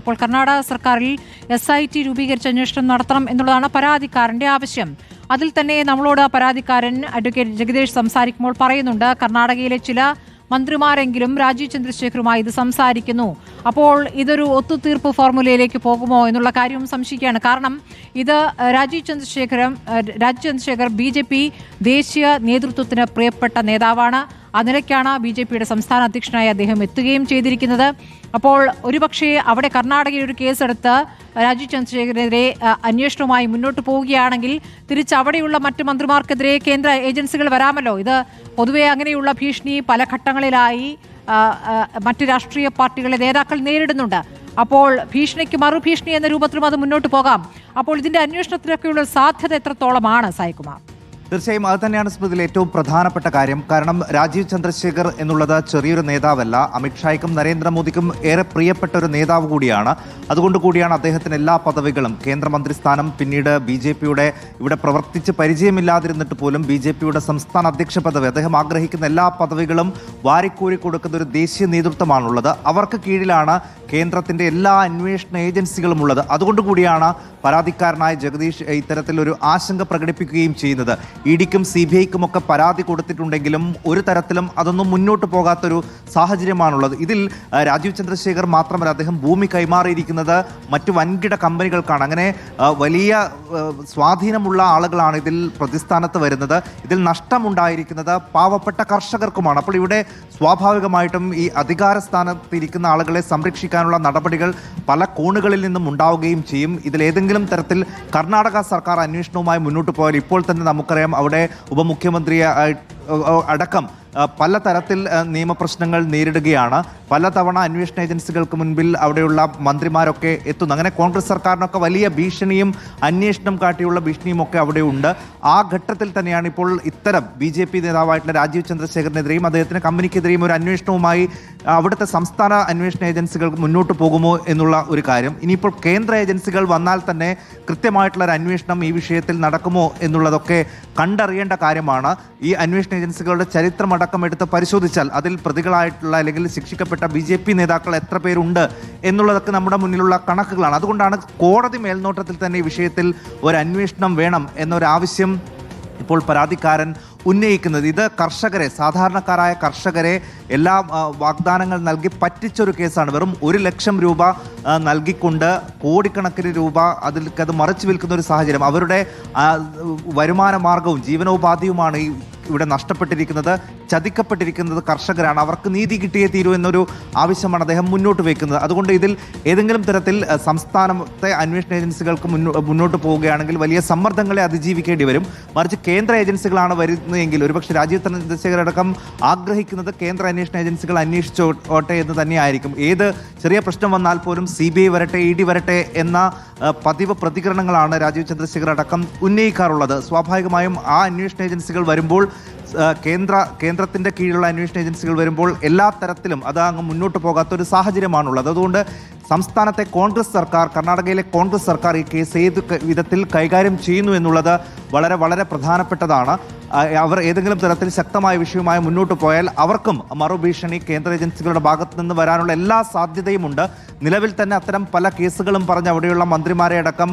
ഇപ്പോൾ കർണാടക സർക്കാരിൽ S I T രൂപീകരിച്ച് അന്വേഷണം നടത്തണം എന്നുള്ളതാണ് പരാതിക്കാരന്റെ ആവശ്യം. അതിൽ തന്നെ നമ്മളോട് പരാതിക്കാരൻ അഡ്വക്കേറ്റ് ജഗദീഷ് സംസാരിക്കുമ്പോൾ പറയുന്നുണ്ട് കർണാടകയിലെ ചില മന്ത്രിമാരെങ്കിലും രാജീവ് ചന്ദ്രശേഖറുമായി ഇത് സംസാരിക്കുന്നു. അപ്പോൾ ഇതൊരു ഒത്തുതീർപ്പ് ഫോർമുലയിലേക്ക് പോകുമോ എന്നുള്ള കാര്യവും സംശയിക്കുകയാണ്. കാരണം ഇത് രാജീവ് ചന്ദ്രശേഖരം രാജീവ് ചന്ദ്രശേഖർ ബി ദേശീയ നേതൃത്വത്തിന് പ്രിയപ്പെട്ട നേതാവാണ്. ആ നിലയ്ക്കാണ് ബി ജെ പിയുടെ സംസ്ഥാന അധ്യക്ഷനായി അദ്ദേഹം എത്തുകയും ചെയ്തിരിക്കുന്നത്. അപ്പോൾ ഒരുപക്ഷേ അവിടെ കർണാടകയിൽ ഒരു കേസെടുത്ത് രാജീവ് ചന്ദ്രശേഖരനെതിരെ അന്വേഷണവുമായി മുന്നോട്ട് പോവുകയാണെങ്കിൽ തിരിച്ചവിടെയുള്ള മറ്റ് മന്ത്രിമാർക്കെതിരെ കേന്ദ്ര ഏജൻസികൾ വരാമല്ലോ. ഇത് പൊതുവെ അങ്ങനെയുള്ള ഭീഷണി പല ഘട്ടങ്ങളിലായി മറ്റ് രാഷ്ട്രീയ പാർട്ടികളെ നേതാക്കൾ നേരിടുന്നുണ്ട്. അപ്പോൾ ഭീഷണിക്ക് മറുഭീഷണി എന്ന രൂപത്തിലും അത് മുന്നോട്ട് പോകാം. അപ്പോൾ ഇതിന്റെ അന്വേഷണത്തിലൊക്കെയുള്ള സാധ്യത എത്രത്തോളമാണ് സായികുമാർ തീർച്ചയായും അത് തന്നെയാണ് സ്മൃതിയിൽ ഏറ്റവും പ്രധാനപ്പെട്ട കാര്യം. കാരണം രാജീവ് ചന്ദ്രശേഖർ എന്നുള്ളത് ചെറിയൊരു നേതാവല്ല. അമിത്ഷായ്ക്കും നരേന്ദ്രമോദിക്കും ഏറെ പ്രിയപ്പെട്ട ഒരു നേതാവ് കൂടിയാണ്. അതുകൊണ്ട് കൂടിയാണ് അദ്ദേഹത്തിന് എല്ലാ പദവികളും. കേന്ദ്രമന്ത്രി സ്ഥാനം പിന്നീട് ബി ജെ പിയുടെ ഇവിടെ പ്രവർത്തിച്ച് പരിചയമില്ലാതിരുന്നിട്ട് പോലും ബി ജെ പിയുടെ സംസ്ഥാന അധ്യക്ഷ പദവി അദ്ദേഹം ആഗ്രഹിക്കുന്ന എല്ലാ പദവികളും വാരിക്കോരി കൊടുക്കുന്ന ഒരു ദേശീയ നേതൃത്വമാണുള്ളത്. അവർക്ക് കീഴിലാണ് കേന്ദ്രത്തിന്റെ എല്ലാ അന്വേഷണ ഏജൻസികളും ഉള്ളത്. അതുകൊണ്ട് കൂടിയാണ് പരാതിക്കാരനായ ജഗദീഷ് ഇത്തരത്തിലൊരു ആശങ്ക പ്രകടിപ്പിക്കുകയും ചെയ്യുന്നത്. ഇ ഡിക്കും സി ബി ഐക്കും ഒക്കെ പരാതി കൊടുത്തിട്ടുണ്ടെങ്കിലും ഒരു തരത്തിലും അതൊന്നും മുന്നോട്ട് പോകാത്തൊരു സാഹചര്യമാണുള്ളത്. ഇതിൽ രാജീവ് ചന്ദ്രശേഖർ മാത്രമല്ല അദ്ദേഹം ഭൂമി കൈമാറിയിരിക്കുന്നത് മറ്റു വൻകിട കമ്പനികൾക്കാണ്. അങ്ങനെ വലിയ സ്വാധീനമുള്ള ആളുകളാണ് ഇതിൽ പ്രതിസ്ഥാനത്ത് വരുന്നത്. ഇതിൽ നഷ്ടമുണ്ടായിരിക്കുന്നത് പാവപ്പെട്ട കർഷകർക്കുമാണ്. അപ്പോൾ ഇവിടെ സ്വാഭാവികമായിട്ടും ഈ അധികാര സ്ഥാനത്തിരിക്കുന്ന ആളുകളെ സംരക്ഷിക്കാനുള്ള നടപടികൾ പല കോണുകളിൽ നിന്നും ഉണ്ടാവുകയും ചെയ്യും. ഇതിൽ ഏതെങ്കിലും തരത്തിൽ കർണാടക സർക്കാർ അന്വേഷണവുമായി മുന്നോട്ട് പോയാൽ ഇപ്പോൾ തന്നെ നമുക്കറിയാം അവിടെ ഉപമുഖ്യമന്ത്രി അടക്കം പല തരത്തിൽ നിയമപ്രശ്നങ്ങൾ നേരിടുകയാണ്. പലതവണ അന്വേഷണ ഏജൻസികൾക്ക് മുൻപിൽ അവിടെയുള്ള മന്ത്രിമാരൊക്കെ എത്തുന്നു. അങ്ങനെ കോൺഗ്രസ് സർക്കാരിനൊക്കെ വലിയ ഭീഷണിയും അന്വേഷണം കാട്ടിയുള്ള ഭീഷണിയും ഒക്കെ അവിടെ ഉണ്ട്. ആ ഘട്ടത്തിൽ തന്നെയാണ് ഇപ്പോൾ ഇത്തരം ബി ജെ പി നേതാവായിട്ടുള്ള രാജീവ് ചന്ദ്രശേഖരനെതിരെയും അദ്ദേഹത്തിന് കമ്പനിക്കെതിരെയും ഒരു അന്വേഷണവുമായി അവിടുത്തെ സംസ്ഥാന അന്വേഷണ ഏജൻസികൾ മുന്നോട്ട് പോകുമോ എന്നുള്ള ഒരു കാര്യം. ഇനിയിപ്പോൾ കേന്ദ്ര ഏജൻസികൾ വന്നാൽ തന്നെ കൃത്യമായിട്ടുള്ള ഒരു അന്വേഷണം ഈ വിഷയത്തിൽ നടക്കുമോ എന്നുള്ളതൊക്കെ കണ്ടറിയേണ്ട കാര്യമാണ്. ഈ അന്വേഷണ ഏജൻസികളുടെ ചരിത്രമടക്കം എടുത്ത് പരിശോധിച്ചാൽ അതിൽ പ്രതികളായിട്ടുള്ള അല്ലെങ്കിൽ ശിക്ഷിക്കപ്പെട്ട ബി ജെ പി നേതാക്കൾ എത്ര പേരുണ്ട് എന്നുള്ളതൊക്കെ നമ്മുടെ മുന്നിലുള്ള കണക്കുകളാണ്. അതുകൊണ്ടാണ് കോടതി മേൽനോട്ടത്തിൽ തന്നെ ഈ വിഷയത്തിൽ ഒരു അന്വേഷണം വേണം എന്നൊരാവശ്യം ഇപ്പോൾ പരാതിക്കാരൻ ഉന്നയിക്കുന്നത്. ഇത് കർഷകരെ സാധാരണക്കാരായ കർഷകരെ എല്ലാ വാഗ്ദാനങ്ങൾ നൽകി പറ്റിച്ചൊരു കേസാണ്. വെറും ഒരു ലക്ഷം രൂപ നൽകിക്കൊണ്ട് കോടിക്കണക്കിന് രൂപ അതിലേക്ക് അത് മറിച്ചു വിൽക്കുന്ന ഒരു സാഹചര്യം. അവരുടെ വരുമാന മാർഗവും ജീവനോപാധിയുമാണ് ഈ ഇവിടെ നഷ്ടപ്പെട്ടിരിക്കുന്നത് ചതിക്കപ്പെട്ടിരിക്കുന്നത് കർഷകരാണ്. അവർക്ക് നീതി കിട്ടിയേ തീരൂ എന്നൊരു ആവശ്യമാണ് അദ്ദേഹം മുന്നോട്ട് വയ്ക്കുന്നത്. അതുകൊണ്ട് ഇതിൽ ഏതെങ്കിലും തരത്തിൽ സംസ്ഥാനത്തെ അന്വേഷണ ഏജൻസികൾക്ക് മുന്നോട്ട് പോവുകയാണെങ്കിൽ വലിയ സമ്മർദ്ദങ്ങളെ അതിജീവിക്കേണ്ടി വരും. മറിച്ച് കേന്ദ്ര ഏജൻസികളാണ് വരുന്നതെങ്കിൽ ഒരുപക്ഷെ രാജീവ് ചന്ദ്രശേഖരടക്കം ആഗ്രഹിക്കുന്നത് കേന്ദ്ര അന്വേഷണ ഏജൻസികൾ അന്വേഷിച്ചോട്ടെ എന്ന് തന്നെയായിരിക്കും. ഏത് ചെറിയ പ്രശ്നം വന്നാൽ പോലും സി ബി ഐ വരട്ടെ ഇ ഡി വരട്ടെ എന്ന പതിവ് പ്രതികരണങ്ങളാണ് രാജീവ് ചന്ദ്രശേഖർ അടക്കം ഉന്നയിക്കാറുള്ളത്. സ്വാഭാവികമായും ആ അന്വേഷണ ഏജൻസികൾ വരുമ്പോൾ കേന്ദ്ര കേന്ദ്രത്തിന്റെ കീഴിലുള്ള അന്വേഷണ ഏജൻസികൾ വരുമ്പോൾ എല്ലാ തരത്തിലും അത് അങ്ങ് മുന്നോട്ട് പോകാത്ത ഒരു സാഹചര്യമാണുള്ളത്. അതുകൊണ്ട് സംസ്ഥാനത്തെ കോൺഗ്രസ് സർക്കാർ കർണാടകയിലെ കോൺഗ്രസ് സർക്കാർ ഈ കേസ് ഏത് വിധത്തിൽ കൈകാര്യം ചെയ്യുന്നു എന്നുള്ളത് വളരെ വളരെ പ്രധാനപ്പെട്ടതാണ്. അവർ ഏതെങ്കിലും തരത്തിൽ ശക്തമായ വിഷയവുമായി മുന്നോട്ട് പോയാൽ അവർക്കും മറുഭീഷണി കേന്ദ്ര ഏജൻസികളുടെ ഭാഗത്ത് നിന്ന് വരാനുള്ള എല്ലാ സാധ്യതയുമുണ്ട്. നിലവിൽ തന്നെ അത്തരം പല കേസുകളും പറഞ്ഞ് അവിടെയുള്ള മന്ത്രിമാരെ അടക്കം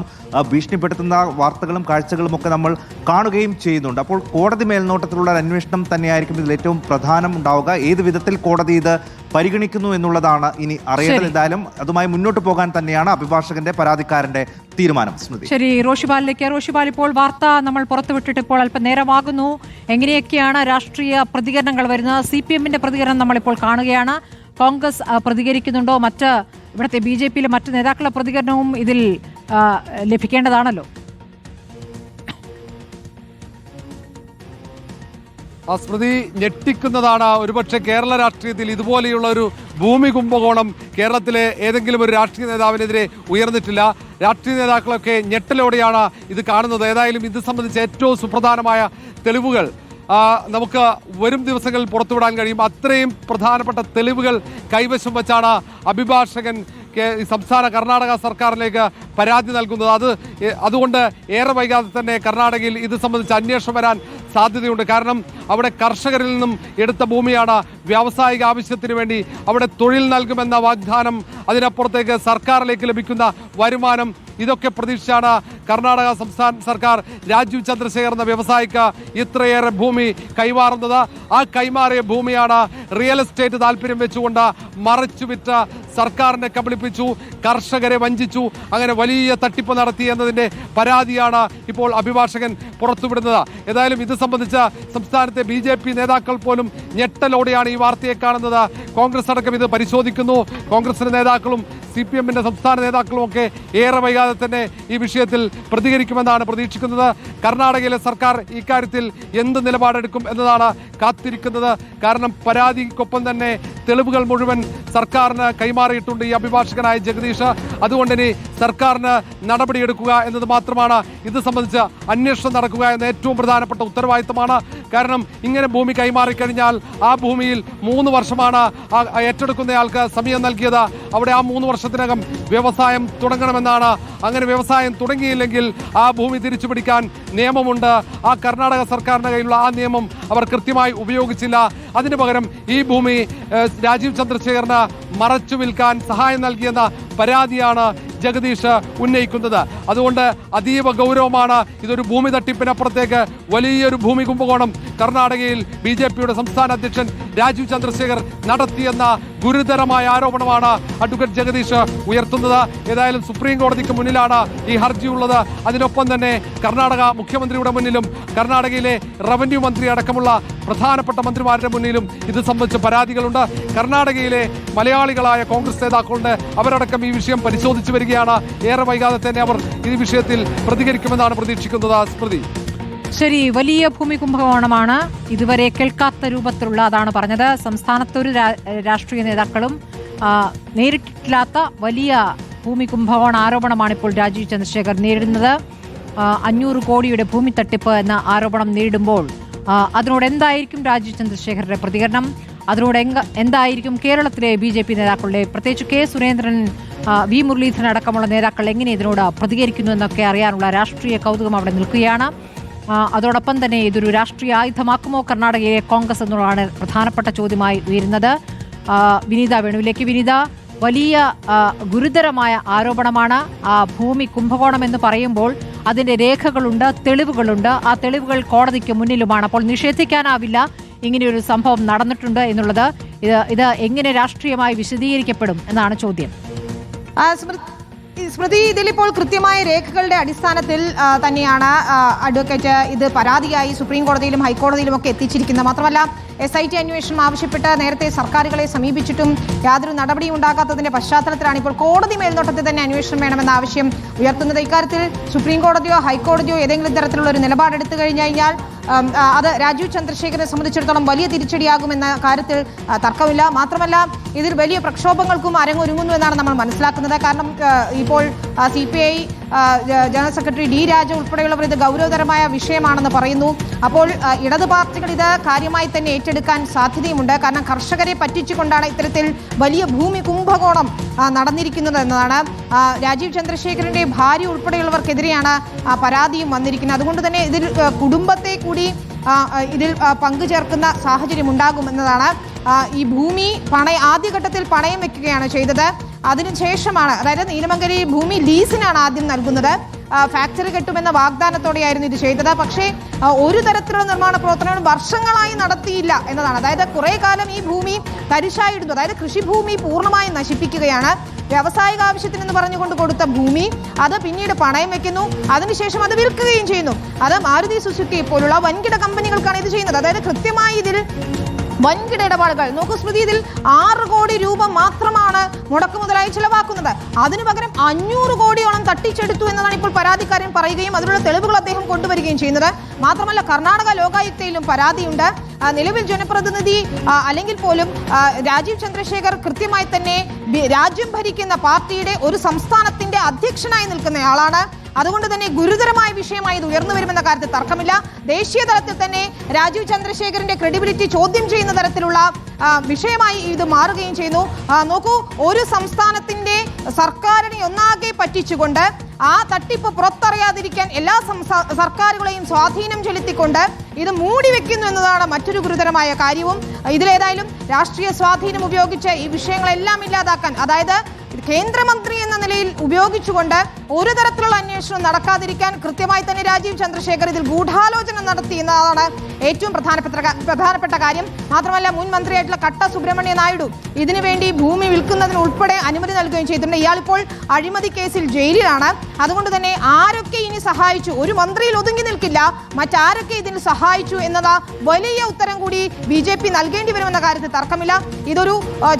ഭീഷണിപ്പെടുത്തുന്ന വാർത്തകളും കാഴ്ചകളും ഒക്കെ നമ്മൾ കാണുകയും ചെയ്യുന്നുണ്ട്. അപ്പോൾ കോടതി മേൽനോട്ടത്തിലുള്ള ഒരു അന്വേഷണം തന്നെയായിരിക്കും ഇതിൽ ഏറ്റവും പ്രധാനം ഉണ്ടാവുക. ഏത് വിധത്തിൽ കോടതി ഇത് പരിഗണിക്കുന്നു എന്നുള്ളതാണ് ഇനി അറിയേണ്ടത്. എന്തായാലും അതുമായി മുന്നോട്ട് പോകാൻ തന്നെയാണ് അഭിഭാഷകന്റെ പരാതിക്കാരന്റെ തീരുമാനം സ്മൃതി. ശരി റോഷിപാലിലേക്ക് റോഷിപാൽ ഇപ്പോൾ വാർത്ത നമ്മൾ പുറത്തുവിട്ടിട്ട് ഇപ്പോൾ അല്പം നേരമാകുന്നു എങ്ങനെയൊക്കെയാണ് രാഷ്ട്രീയ പ്രതികരണങ്ങൾ വരുന്നത്? സി പി എമ്മിന്റെ പ്രതികരണം നമ്മളിപ്പോൾ കാണുകയാണ്. കോൺഗ്രസ് പ്രതികരിക്കുന്നുണ്ടോ? മറ്റ് ഇവിടുത്തെ ബി ജെ പിയിലെ മറ്റ് നേതാക്കളുടെ പ്രതികരണവും ഇതിൽ ലഭിക്കേണ്ടതാണല്ലോ. ആ സ്മൃതി ഞെട്ടിക്കുന്നതാണ് ഒരുപക്ഷെ കേരള രാഷ്ട്രീയത്തിൽ ഇതുപോലെയുള്ള ഒരു ഭൂമി കുംഭകോണം കേരളത്തിലെ ഏതെങ്കിലും ഒരു രാഷ്ട്രീയ നേതാവിനെതിരെ ഉയർന്നിട്ടില്ല. രാഷ്ട്രീയ നേതാക്കളൊക്കെ ഞെട്ടലോടെയാണ് ഇത് കാണുന്നത്. ഏതായാലും ഇത് സംബന്ധിച്ച് ഏറ്റവും സുപ്രധാനമായ തെളിവുകൾ നമുക്ക് വരും ദിവസങ്ങളിൽ പുറത്തുവിടാൻ കഴിയും. അത്രയും പ്രധാനപ്പെട്ട തെളിവുകൾ കൈവശം വെച്ചാണ് അഭിഭാഷകൻ സംസ്ഥാന കർണാടക സർക്കാരിലേക്ക് പരാതി നൽകുന്നത്. അത് അതുകൊണ്ട് ഏറെ വൈകാതെ തന്നെ കർണാടകയിൽ ഇത് സംബന്ധിച്ച് അന്വേഷണം വരാൻ സാധ്യതയുണ്ട്. കാരണം അവിടെ കർഷകരിൽ നിന്നും എടുത്ത ഭൂമിയാണ് വ്യാവസായിക ആവശ്യത്തിന് വേണ്ടി അവിടെ തൊഴിൽ നൽകുമെന്ന വാഗ്ദാനം അതിനപ്പുറത്തേക്ക് സർക്കാരിലേക്ക് ലഭിക്കുന്ന വരുമാനം ഇതൊക്കെ പ്രതീക്ഷിച്ചാണ് കർണാടക സംസ്ഥാന സർക്കാർ രാജീവ് ചന്ദ്രശേഖർ എന്ന വ്യവസായിക്ക് ഇത്രയേറെ ഭൂമി കൈമാറുന്നത്. ആ കൈമാറിയ ഭൂമിയാണ് റിയൽ എസ്റ്റേറ്റ് താല്പര്യം വെച്ചുകൊണ്ട് മറച്ചു വിറ്റ സർക്കാരിനെ കബളിപ്പിച്ചു കർഷകരെ വഞ്ചിച്ചു അങ്ങനെ വലിയ തട്ടിപ്പ് നടത്തി എന്നതിന്റെ പരാതിയാണ് ഇപ്പോൾ അഭിഭാഷകൻ പുറത്തുവിടുന്നത്. ഏതായാലും ഇത് സംബന്ധിച്ച് സംസ്ഥാനത്തെ ബി നേതാക്കൾ പോലും ഞെട്ടലോടെയാണ് ഈ വാർത്തയെ കാണുന്നത്. കോൺഗ്രസ് അടക്കം ഇത് പരിശോധിക്കുന്നു. കോൺഗ്രസിന്റെ നേതാക്കളും സി പി എമ്മിന്റെ സംസ്ഥാന നേതാക്കളും ഒക്കെ ഏറെ വൈകാതെ തന്നെ ഈ വിഷയത്തിൽ പ്രതികരിക്കുമെന്നാണ് പ്രതീക്ഷിക്കുന്നത്. കർണാടകയിലെ സർക്കാർ ഇക്കാര്യത്തിൽ എന്ത് നിലപാടെടുക്കും എന്നതാണ് കാത്തിരിക്കുന്നത്. കാരണം പരാതിക്കൊപ്പം തന്നെ തെളിവുകൾ മുഴുവൻ സർക്കാരിന് കൈമാറിയിട്ടുണ്ട് ഈ അഭിഭാഷകനായ ജഗദീഷ്. അതുകൊണ്ട് ഇനി സർക്കാരിന് നടപടിയെടുക്കുക എന്നത് മാത്രമാണ് ഇത് സംബന്ധിച്ച് അന്വേഷണം നടക്കുക എന്ന ഏറ്റവും പ്രധാനപ്പെട്ട ഉത്തരവാദിത്തമാണ്. കാരണം ഇങ്ങനെ ഭൂമി കൈമാറിക്കഴിഞ്ഞാൽ ആ ഭൂമിയിൽ മൂന്ന് വർഷമാണ് ഏറ്റെടുക്കുന്നയാൾക്ക് സമയം നൽകിയത്. അവിടെ ആ മൂന്ന് വർഷത്തിനകം വ്യവസായം തുടങ്ങണമെന്നാണ്. അങ്ങനെ വ്യവസായം തുടങ്ങിയില്ലെങ്കിൽ ആ ഭൂമി തിരിച്ചു പിടിക്കാൻ നിയമമുണ്ട്. ആ കർണാടക സർക്കാരിന്റെ കയ്യിലുള്ള ആ നിയമം അവർ കൃത്യമായി ഉപയോഗിച്ചില്ല. അതിനു പകരം ഈ ഭൂമി രാജീവ് ചന്ദ്രശേഖറിന് മറച്ചു വിൽക്കാൻ സഹായം നൽകിയെന്ന പരാതിയാണ് ജഗദീഷ് ഉന്നയിക്കുന്നത്. അതുകൊണ്ട് അതീവ ഗൗരവമാണ് ഇതൊരു ഭൂമി തട്ടിപ്പിനപ്പുറത്തേക്ക് വലിയൊരു ഭൂമി കുംഭകോണം. കർണാടകയിൽ ബി സംസ്ഥാന അധ്യക്ഷൻ രാജീവ് ചന്ദ്രശേഖർ നടത്തിയെന്ന ഗുരുതരമായ ആരോപണമാണ് അഡ്വക്കേറ്റ് ജഗദീഷ് ഉയർത്തുന്നത്. ഏതായാലും സുപ്രീം കോടതിക്ക് മുന്നിലാണ് ഈ ഹർജി ഉള്ളത്. അതിനൊപ്പം തന്നെ കർണാടക മുഖ്യമന്ത്രിയുടെ മുന്നിലും കർണാടകയിലെ റവന്യൂ മന്ത്രി അടക്കമുള്ള പ്രധാനപ്പെട്ട മന്ത്രിമാരുടെ മുന്നിലും ഇത് സംബന്ധിച്ച് പരാതികളുണ്ട്. കർണാടകയിലെ മലയാളികളായ കോൺഗ്രസ് നേതാക്കളുണ്ട്. അവരടക്കം ഈ വിഷയം പരിശോധിച്ചു വരികയാണ്. ഏറെ വൈകാതെ തന്നെ അവർ ഈ വിഷയത്തിൽ പ്രതികരിക്കുമെന്നാണ് പ്രതീക്ഷിക്കുന്നത്. സ്മൃതി. ശരി വലിയ ഭൂമി കുംഭകോണമാണ് ഇതുവരെ കേൾക്കാത്ത രൂപത്തിലുള്ള അതാണ് പറഞ്ഞത്. സംസ്ഥാനത്തൊരു രാഷ്ട്രീയ നേതാക്കളും നേരിട്ടിട്ടില്ലാത്ത വലിയ ഭൂമി കുംഭകോണ ആരോപണമാണ് ഇപ്പോൾ രാജീവ് ചന്ദ്രശേഖർ നേരിടുന്നത്. അഞ്ഞൂറ് കോടിയുടെ ഭൂമി തട്ടിപ്പ് എന്ന ആരോപണം നേരിടുമ്പോൾ അതിനോട് എന്തായിരിക്കും രാജീവ് ചന്ദ്രശേഖരുടെ പ്രതികരണം? അതിനോട് എന്തായിരിക്കും കേരളത്തിലെ ബി ജെ പി നേതാക്കളുടെ പ്രത്യേകിച്ച് കെ സുരേന്ദ്രൻ വി മുരളീധരൻ അടക്കമുള്ള നേതാക്കൾ എങ്ങനെ ഇതിനോട് പ്രതികരിക്കുന്നു എന്നൊക്കെ അറിയാനുള്ള രാഷ്ട്രീയ കൗതുകം അവിടെ നിൽക്കുകയാണ്. അതോടൊപ്പം തന്നെ ഇതൊരു രാഷ്ട്രീയ ആയുധമാക്കുമോ? കർണാടകയിലെ കോൺഗ്രസ് എന്നുള്ളതാണ് പ്രധാനപ്പെട്ട ചോദ്യമായി ഉയരുന്നത്. വിനീത വേണുവിലേക്ക്. വിനീത വലിയ ഗുരുതരമായ ആരോപണമാണ് ആ ഭൂമി കുംഭകോണം എന്ന് പറയുമ്പോൾ അതിന്റെ രേഖകളുണ്ട് തെളിവുകളുണ്ട്. ആ തെളിവുകൾ കോടതിക്ക് മുന്നിലുമാണ്. അപ്പോൾ നിഷേധിക്കാനാവില്ല ഇങ്ങനെയൊരു സംഭവം നടന്നിട്ടുണ്ട് എന്നുള്ളത്. ഇത് ഇത് എങ്ങനെ രാഷ്ട്രീയമായി വിശദീകരിക്കപ്പെടും എന്നാണ് ചോദ്യം. സ്മൃതി ഇതിലിപ്പോൾ കൃത്യമായ രേഖകളുടെ അടിസ്ഥാനത്തിൽ തന്നെയാണ് അഡ്വക്കേറ്റ് ഇത് പരാതിയായി സുപ്രീം കോടതിയിലും ഹൈക്കോടതിയിലും ഒക്കെ എത്തിച്ചിരിക്കുന്നത്. മാത്രമല്ല എസ് ഐ ടി അന്വേഷണം ആവശ്യപ്പെട്ട് നേരത്തെ സർക്കാരുകളെ സമീപിച്ചിട്ടും യാതൊരു നടപടിയും ഉണ്ടാകാത്തതിന്റെ പശ്ചാത്തലത്തിലാണ് ഇപ്പോൾ കോടതി മേൽനോട്ടത്തിൽ തന്നെ അന്വേഷണം വേണമെന്ന ആവശ്യം ഉയർത്തുന്നത്. ഇക്കാര്യത്തിൽ സുപ്രീം കോടതിയോ ഹൈക്കോടതിയോ ഏതെങ്കിലും തരത്തിലുള്ള ഒരു നിലപാടെടുത്തു കഴിഞ്ഞു കഴിഞ്ഞാൽ അത് രാജീവ് ചന്ദ്രശേഖരനെ സംബന്ധിച്ചിടത്തോളം വലിയ തിരിച്ചടിയാകുമെന്ന കാര്യത്തിൽ തർക്കമില്ല. മാത്രമല്ല ഇതിൽ വലിയ പ്രക്ഷോഭങ്ങൾക്കും അരങ്ങൊരുങ്ങുന്നു എന്നാണ് നമ്മൾ മനസ്സിലാക്കുന്നത്. കാരണം ഇപ്പോൾ C general secretary D Raja ഉൾപ്പെടെയുള്ളവർ ഇത് ഗൗരവതരമായ വിഷയമാണെന്ന് പറയുന്നു. അപ്പോൾ ഇടതു പാർട്ടികൾ ഇത് കാര്യമായി തന്നെ ഏറ്റെടുക്കാൻ സാധ്യതയുമുണ്ട്. കാരണം കർഷകരെ പറ്റിച്ചുകൊണ്ടാണ് ഇത്തരത്തിൽ വലിയ ഭൂമി കുംഭകോണം നടന്നിരിക്കുന്നത് എന്നതാണ്. രാജീവ് ചന്ദ്രശേഖരന്റെ ഭാര്യ ഉൾപ്പെടെയുള്ളവർക്കെതിരെയാണ് പരാതിയും വന്നിരിക്കുന്നത്. അതുകൊണ്ട് തന്നെ ഇതിൽ കുടുംബത്തെ കൂടി ഇതിൽ പങ്കുചേർക്കുന്ന സാഹചര്യം ഉണ്ടാകും എന്നതാണ്. ആ, ഈ ഭൂമി പണയ ആദ്യഘട്ടത്തിൽ പണയം വെക്കുകയാണ് ചെയ്തത്. അതിനുശേഷമാണ് അതായത് നീലമംഗലി ഭൂമി ലീസിനാണ് ആദ്യം നൽകുന്നത്. ഫാക്ടറി കെട്ടുമെന്ന വാഗ്ദാനത്തോടെയായിരുന്നു ഇത് ചെയ്തത്. പക്ഷേ ഒരു തരത്തിലുള്ള നിർമ്മാണ പ്രവർത്തനങ്ങളും വർഷങ്ങളായി നടത്തിയില്ല എന്നതാണ്. അതായത് കുറെ കാലം ഈ ഭൂമി തരിശായിടുന്നു അതായത് കൃഷിഭൂമി പൂർണമായും നശിപ്പിക്കുകയാണ്. വ്യാവസായിക ആവശ്യത്തിന് എന്ന് പറഞ്ഞുകൊണ്ട് കൊടുത്ത ഭൂമി അത് പിന്നീട് പണയം വെക്കുന്നു. അതിനുശേഷം അത് വിൽക്കുകയും ചെയ്യുന്നു. അത് മാരുതി സുസുക്കി പോലുള്ള വൻകിട കമ്പനികൾക്കാണ് ഇത് ചെയ്യുന്നത്. അതായത് കൃത്യമായി ഇതിൽ വൻകിട ഇടപാടുകൾ. നോക്കൂ സ്മൃതി ഇതിൽ ആറ് കോടി രൂപ മാത്രമാണ് മുടക്ക് മുതലായി ചിലവാക്കുന്നത്. അതിനു പകരം അഞ്ഞൂറ് കോടിയോളം തട്ടിച്ചെടുത്തു എന്നതാണ് ഇപ്പോൾ പരാതിക്കാരൻ പറയുകയും അതിനുള്ള തെളിവുകൾ അദ്ദേഹം കൊണ്ടുവരികയും ചെയ്യുന്നത്. മാത്രമല്ല കർണാടക ലോകായുക്തയിലും പരാതിയുണ്ട്. നിലവിൽ ജനപ്രതിനിധി അല്ലെങ്കിൽ പോലും രാജീവ് ചന്ദ്രശേഖർ കൃത്യമായി തന്നെ രാജ്യം ഭരിക്കുന്ന പാർട്ടിയുടെ ഒരു സംസ്ഥാനത്തിന്റെ അധ്യക്ഷനായി നിൽക്കുന്നയാളാണ് അതുകൊണ്ട് തന്നെ ഗുരുതരമായ വിഷയമായി ഇത് ഉയർന്നു വരുമെന്ന കാര്യത്തിൽ തർക്കമില്ല. ദേശീയ തലത്തിൽ തന്നെ രാജീവ് ചന്ദ്രശേഖരന്റെ ക്രെഡിബിലിറ്റി ചോദ്യം ചെയ്യുന്ന തരത്തിലുള്ള വിഷയമായി ഇത് മാറുകയും ചെയ്യുന്നു. നോക്കൂ ഒരു സംസ്ഥാനത്തിന്റെ സർക്കാരിനെ ഒന്നാകെ പറ്റിച്ചുകൊണ്ട് ആ തട്ടിപ്പ് പുറത്തറിയാതിരിക്കാൻ എല്ലാ സർക്കാരുകളെയും സ്വാധീനം ചെലുത്തിക്കൊണ്ട് ഇത് മൂടി വെക്കുന്നു എന്നതാണ് മറ്റൊരു ഗുരുതരമായ കാര്യവും. ഇതിലേതായാലും രാഷ്ട്രീയ സ്വാധീനം ഉപയോഗിച്ച് ഈ വിഷയങ്ങളെല്ലാം ഇല്ലാതാക്കാൻ അതായത് കേന്ദ്രമന്ത്രി എന്ന നിലയിൽ ഉപയോഗിച്ചുകൊണ്ട് ഒരു തരത്തിലുള്ള അന്വേഷണം നടക്കാതിരിക്കാൻ കൃത്യമായി തന്നെ രാജീവ് ചന്ദ്രശേഖർ ഇതിൽ ഗൂഢാലോചന നടത്തി എന്നതാണ് ഏറ്റവും പ്രധാനപ്പെട്ട പ്രധാനപ്പെട്ട കാര്യം. മാത്രമല്ല മുൻ മന്ത്രിയായിട്ടുള്ള കട്ട സുബ്രഹ്മണ്യ നായിഡു ഇതിനു വേണ്ടി ഭൂമി വിൽക്കുന്നതിന് ഉൾപ്പെടെ അനുമതി നൽകുകയും ചെയ്തിട്ടുണ്ട്. ഇയാളിപ്പോൾ അഴിമതി കേസിൽ ജയിലിലാണ്. അതുകൊണ്ട് തന്നെ ആരൊക്കെ ഇനി സഹായിച്ചു? ഒരു മന്ത്രിയിൽ ഒതുങ്ങി നിൽക്കില്ല. മറ്റാരൊക്കെ ഇതിന് സഹായിച്ചു എന്നതാ വലിയ ഉത്തരം കൂടി ബി ജെ പി നൽകേണ്ടി വരുമെന്ന കാര്യത്തിൽ തർക്കമില്ല. ഇതൊരു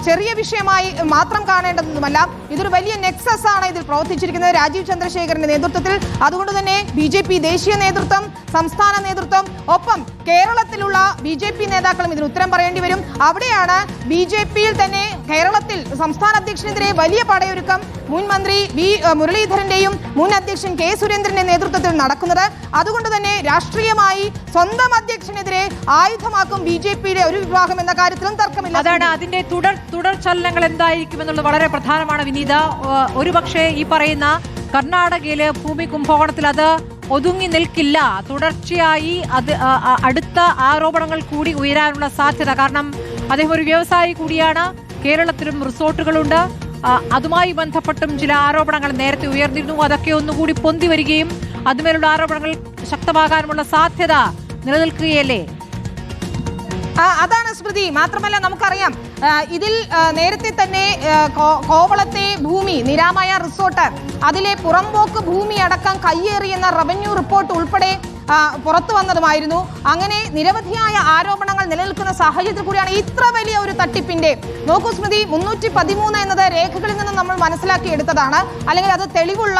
ചെറിയ വിഷയമായി മാത്രം കാണേണ്ടതൊന്നുമല്ല. ഇതൊരു വലിയ നെക്സസ് ആണ് ഇതിൽ പ്രവർത്തിച്ചിരിക്കുന്നത്. രാജീവ് ചന്ദ്രശേഖരന്റെ നേതൃത്വത്തിൽ. അതുകൊണ്ട് തന്നെ ബി ദേശീയ നേതൃത്വം സംസ്ഥാന നേതൃത്വം ഒപ്പം കേരളത്തിലുള്ള ബി ജെ പി നേതാക്കളും ഇതിന് ഉത്തരം പറയേണ്ടി വരും. അവിടെയാണ് ബി ജെ പിയിൽ തന്നെ കേരളത്തിൽ സംസ്ഥാന അധ്യക്ഷനെതിരെ വലിയ പടയൊരുക്കം മുൻ മന്ത്രി വി മുരളീധരന്റെയും മുൻ അധ്യക്ഷൻ കെ സുരേന്ദ്രന്റെ നേതൃത്വത്തിൽ നടക്കുന്നത്. അതുകൊണ്ട് തന്നെ രാഷ്ട്രീയമായി സ്വന്തം അധ്യക്ഷനെതിരെ ആയുധമാക്കും ബി ജെ പിയുടെ ഒരു വിഭാഗം എന്ന കാര്യത്തിലും തർക്കമില്ല. അതാണ് അതിന്റെ തുടർ തുടർ ചലനങ്ങൾ എന്തായിരിക്കും എന്നുള്ളത് വളരെ പ്രധാനമാണ് വിനീത. ഒരുപക്ഷെ ഈ പറയുന്ന കർണാടകയിലെ ഭൂമി കുംഭകോണത്തിൽ അത് ഒതുങ്ങി നിൽക്കില്ല. തുടർച്ചയായി അത് അടുത്ത ആരോപണങ്ങൾ കൂടി ഉയരാനുള്ള സാധ്യത. കാരണം അദ്ദേഹം ഒരു വ്യവസായി കൂടിയാണ്. കേരളത്തിലും റിസോർട്ടുകളുണ്ട്. അതുമായി ബന്ധപ്പെട്ടും ചില ആരോപണങ്ങൾ നേരത്തെ ഉയർന്നിരുന്നു. അതൊക്കെ ഒന്നുകൂടി പൊന്തി വരികയും അതുമേലുള്ള ആരോപണങ്ങൾ ശക്തമാകാനുമുള്ള സാധ്യത നിലനിൽക്കുകയല്ലേ? അതാണ് സ്മൃതി. മാത്രമല്ല നമുക്കറിയാം ഇതിൽ നേരത്തെ തന്നെ കോവളത്തെ ഭൂമി നിരാമയ റിസോർട്ട് അതിലെ പുറംപോക്ക് ഭൂമി അടക്കം കയ്യേറിയെന്ന റവന്യൂ റിപ്പോർട്ട് ഉൾപ്പെടെ പുറത്തു വന്നതുമായിരുന്നു. അങ്ങനെ നിരവധിയായ ആരോപണങ്ങൾ നിലനിൽക്കുന്ന സാഹചര്യത്തിൽ കൂടിയാണ് ഇത്ര വലിയ ഒരു തട്ടിപ്പിന്റെ. നോക്കൂ സ്മൃതി മുന്നൂറ്റി പതിമൂന്ന് എന്നത് രേഖകളിൽ നിന്ന് നമ്മൾ മനസ്സിലാക്കി എടുത്തതാണ്. അല്ലെങ്കിൽ അത് തെളിവുള്ള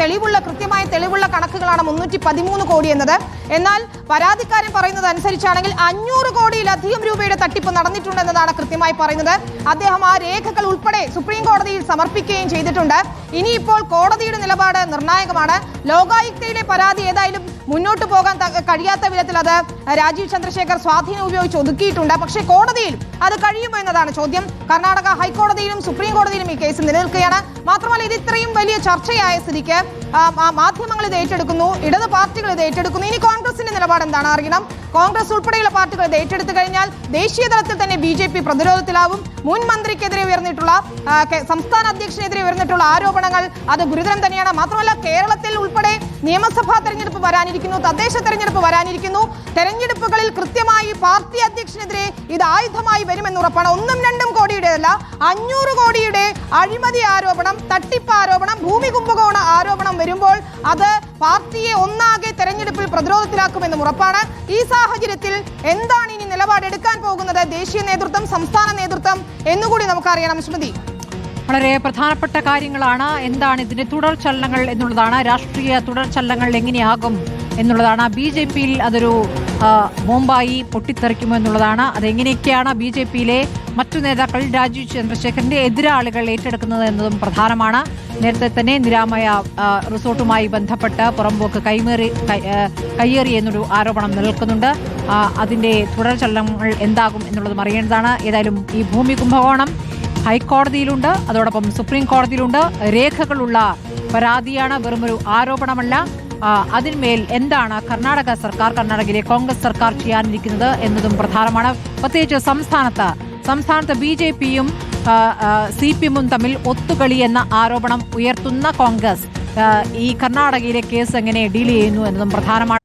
തെളിവുള്ള കൃത്യമായ തെളിവുള്ള കണക്കുകളാണ് മുന്നൂറ്റി പതിമൂന്ന് കോടി എന്നത്. എന്നാൽ പരാതിക്കാരൻ പറയുന്നത് അനുസരിച്ചാണെങ്കിൽ അഞ്ഞൂറ് കോടിയിലധികം രൂപയുടെ തട്ടിപ്പ് നടന്നിട്ടുണ്ടെന്നതാണ് കൃത്യമായി പറയുന്നത്. അദ്ദേഹം ആ രേഖകൾ ഉൾപ്പെടെ സുപ്രീം കോടതിയിൽ സമർപ്പിക്കുകയും ചെയ്തിട്ടുണ്ട്. ഇനിയിപ്പോൾ കോടതിയുടെ നിലപാട് നിർണായകമാണ്. ലോകായുക്തയിലെ പരാതി ഏതായാലും മുന്നോട്ട് പോകാൻ കഴിയാത്ത വിധത്തിൽ അത് രാജീവ് ചന്ദ്രശേഖർ സ്വാധീനം ഉപയോഗിച്ച് ഒതുക്കിയിട്ടുണ്ട്. പക്ഷേ കോടതിയിൽ അത് കഴിയുമോ എന്നതാണ് ചോദ്യം. കർണാടക ഹൈക്കോടതിയിലും സുപ്രീം കോടതിയിലും ഈ കേസ് നിലനിൽക്കുകയാണ്. മാത്രമല്ല ഇത് ഇത്രയും വലിയ ചർച്ചയായ സ്ഥിതിക്ക് മാധ്യമങ്ങൾ ഇത് ഏറ്റെടുക്കുന്നു ഇടത് പാർട്ടികൾ ഇത് ഏറ്റെടുക്കുന്നു. ഇനി കോൺഗ്രസിന്റെ നിലപാട് എന്താണ്? അറിയണം. കോൺഗ്രസ് ഉൾപ്പെടെയുള്ള പാർട്ടികൾ ഇത് ഏറ്റെടുത്തു കഴിഞ്ഞാൽ ദേശീയ തലത്തിൽ തന്നെ ബി ജെ പി പ്രതിരോധത്തിലാവും. മുൻ മന്ത്രിക്കെതിരെ ഉയർന്നിട്ടുള്ള സംസ്ഥാന അധ്യക്ഷനെതിരെ ഉയർന്നിട്ടുള്ള ആരോപണങ്ങൾ അത് ഗുരുതരം തന്നെയാണ്. മാത്രമല്ല കേരളത്തിൽ ഉൾപ്പെടെ നിയമസഭാ തെരഞ്ഞെടുപ്പ് വരാനിരിക്കുന്നു തദ്ദേശ തെരഞ്ഞെടുപ്പ് വരാനിരിക്കുന്നു. തെരഞ്ഞെടുപ്പുകളിൽ കൃത്യമായി പാർട്ടി അധ്യക്ഷനെതിരെ ഇത് ആയുധമായി വരുമെന്ന് ഉറപ്പാണ്. ഒന്നും രണ്ടും കോടിയുടെ അല്ല അഞ്ഞൂറ് കോടിയുടെ അഴിമതി ആരോപണം തട്ടിപ്പ് ആരോപണം ഭൂമി കുംഭകോണ ആരോപണം വരുമ്പോൾ അത് പാർട്ടിയെ ഒന്നാകെ തെരഞ്ഞെടുപ്പിൽ പ്രതിരോധത്തിലാക്കുമെന്നും ഉറപ്പാണ്. ഈ സാഹചര്യത്തിൽ എന്താണ് ഇനി നിലപാടെടുക്കാൻ പോകുന്നത്? ദേശീയ നേതൃത്വം സംസ്ഥാന നേതൃത്വം എന്നുകൂടി നമുക്കറിയണം. സ്മൃതി വളരെ പ്രധാനപ്പെട്ട കാര്യങ്ങളാണ്. എന്താണ് ഇതിന്റെ തുടർ ചലനങ്ങൾ എന്നുള്ളതാണ്. രാഷ്ട്രീയ തുടർ ചലനങ്ങൾ എങ്ങനെയാകും എന്നുള്ളതാണ്. ബി ജെ പിയിൽ അതൊരു ബോംബായി പൊട്ടിത്തെറിക്കുമോ എന്നുള്ളതാണ്. അതെങ്ങനെയൊക്കെയാണ് ബി ജെ പിയിലെ മറ്റു നേതാക്കൾ രാജീവ് ചന്ദ്രശേഖരന്റെ എതിരാളികൾ ഏറ്റെടുക്കുന്നത് എന്നതും പ്രധാനമാണ്. നേരത്തെ തന്നെ നിരാമയ റിസോർട്ടുമായി ബന്ധപ്പെട്ട് പുറമ്പോക്ക് കൈമേറി കയ്യേറി എന്നൊരു ആരോപണം നിലനിൽക്കുന്നുണ്ട്. അതിന്റെ തുടർ ചലനങ്ങൾ എന്താകും എന്നുള്ളതും അറിയേണ്ടതാണ്. ഏതായാലും ഈ ഭൂമി കുംഭകോണം ഹൈക്കോടതിയിലുണ്ട്. അതോടൊപ്പം സുപ്രീം കോടതിയിലുണ്ട്. രേഖകളുള്ള പരാതിയാണ് വെറുമൊരു ആരോപണമല്ല. അതിന്മേൽ എന്താണ് കർണാടക സർക്കാർ കർണാടകയിലെ കോൺഗ്രസ് സർക്കാർ ചെയ്യാനിരിക്കുന്നത് എന്നതും പ്രധാനമാണ്. പ്രത്യേകിച്ച് സംസ്ഥാനത്ത് സംസ്ഥാനത്ത് ബി ജെ പിയും സി പി എമ്മും തമ്മിൽ ഒത്തുകളി എന്ന ആരോപണം ഉയർത്തുന്ന കോൺഗ്രസ് ഈ കർണാടകയിലെ കേസ് എങ്ങനെ ഡീൽ ചെയ്യുന്നു എന്നതും പ്രധാനമാണ്.